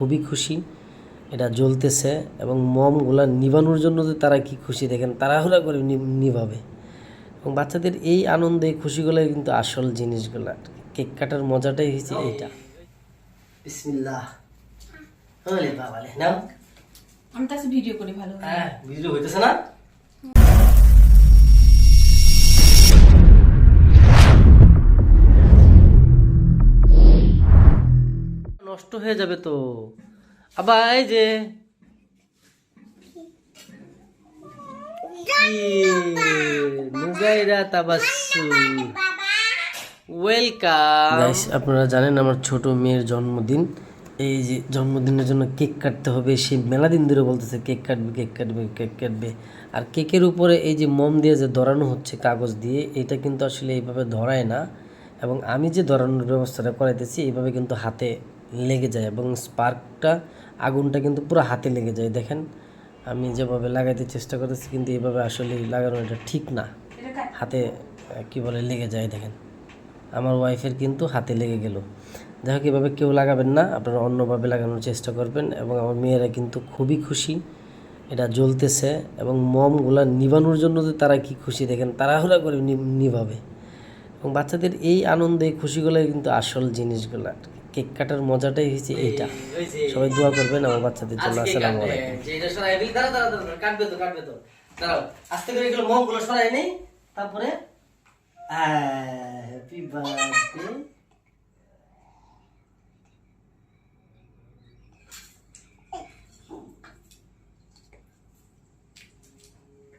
খুবই খুশি। এটা জ্বলতেছে এবং মমগুলা নিভানোর জন্য যে তারা কি খুশি দেখেন তাড়াহুড়া করে নি- নিভাবে। এবং বাচ্চাদের এই আনন্দে এই খুশিগুলোই কিন্তু আসল জিনিসগুলো কেক কাটার মজাটাই হয়েছে এইটা। বিসমিল্লাহ। হলে বাবালে নাও আমি তো ভিডিও করি ভালো হ্যাঁ ভিডিও হইতেছে না? নষ্ট হয়ে যাবে তো। আবার এই যে গাইস আপনারা জানেন আমার ছোট মেয়ের জন্মদিন। এই যে জন্মদিনের জন্য কেক কাটতে হবে সে মেলা দিন ধরে বলতেছে কেক কাটবে কেক কাটবে কেক কাটবে। আর কেকের উপরে এই যে মোম দিয়ে যে ধরানো হচ্ছে কাগজ দিয়ে এটা কিন্তু আসলে এইভাবে ধরায় না। এবং আমি যে ধরানোর ব্যবস্থাটা করাইতেছি এইভাবে কিন্তু হাতে লেগে যায় এবং স্পার্কটা, আগুনটা কিন্তু পুরো হাতে লেগে যায়। দেখেন, আমি যেভাবে লাগাইতে চেষ্টা করতেছি, কিন্তু এইভাবে আসলে লাগানো এটা ঠিক না। হাতে কি বলে, লেগে যায়, দেখেন। আমার ওয়াইফের কিন্তু হাতে লেগে গেল। যাই হোক, এভাবে কেউ লাগাবেন না, আপনারা অন্যভাবে লাগানোর চেষ্টা করবেন এবং আমার মেয়েরা কিন্তু খুবই খুশি। এটা জ্বলতেছে এবং মমগুলা নিভানোর জন্য যে তারা কি খুশি, দেখেন, তাড়াহুড়া করে নিভাবে। এবং বাচ্চাদের এই আনন্দ এই খুশিগুলোই কিন্তু আসল জিনিসগুলা। কেক কাটার মজাটাই হয়েছে এইটা। সবাই দোয়া করবেন আমার বাচ্চাদের জন্য। আসসালামু আলাইকুম। কাটবে তো কাটবে তো। দাঁড়াও আস্তে করে এগুলো মমগুলো সরাই নেই। তারপরে হ্যাপি বার্থডে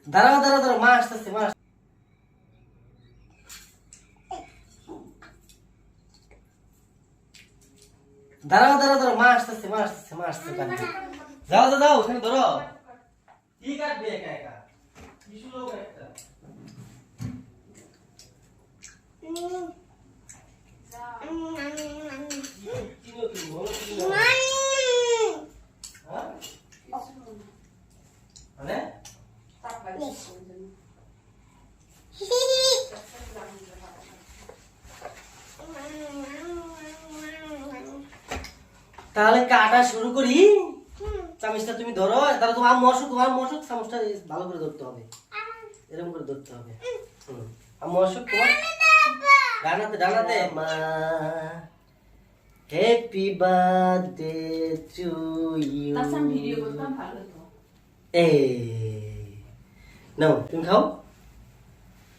দাঁড়াও দাঁড়াও দাঁড়াও মা আসতেছে মা দাঁড়াও দাঁড়াও দাঁড়াও মা আসতেছে মা আসতেছে মা আসতেছে কাটবে যাও যাও যাও ওখানে ধরো। কি কাটবে একা একা? বিশু লোক একটা। হ্যাঁ? মানে? তাহলে কাটা শুরু করি। চামচটা তুমি ধরো তাহলে তোমার মশক তোমার মশক চামচটা ভালো করে ধরতে হবে। এরকম করে ধরতে হবে। হুম। আর মশক তোমার। ডানাতে ডানাতে মা হ্যাপি বার্থডে টু ইউ আমি ভিডিও করতাম ভালো তো। এ নাও তুমি খাও।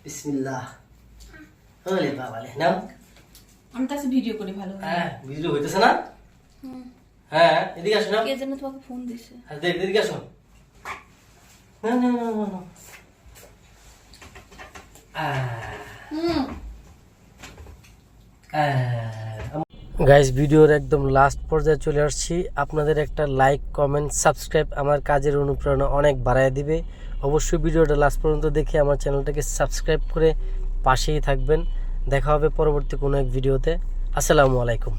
বিসমিল্লাহ। হলে বাবালে নাও। আমি তো ভিডিও করি ভালো হ্যাঁ ভিডিও হইতেছে না? হ্যাঁ এদিকে আসো না। কে যেন তোমাকে ফোন দিছে। আর এদিকে আসো। না না না না না। গাইস ভিডিওর একদম লাস্ট পর্যায়ে চলে আসছি। আপনাদের একটা লাইক কমেন্ট সাবস্ক্রাইব আমার কাজের অনুপ্রেরণা অনেক বাড়ায় দিবে। অবশ্যই ভিডিওটা লাস্ট পর্যন্ত দেখে আমার চ্যানেলটাকে সাবস্ক্রাইব করে পাশেই থাকবেন। দেখা হবে পরবর্তী কোনো এক ভিডিওতে। আসসালামু আলাইকুম।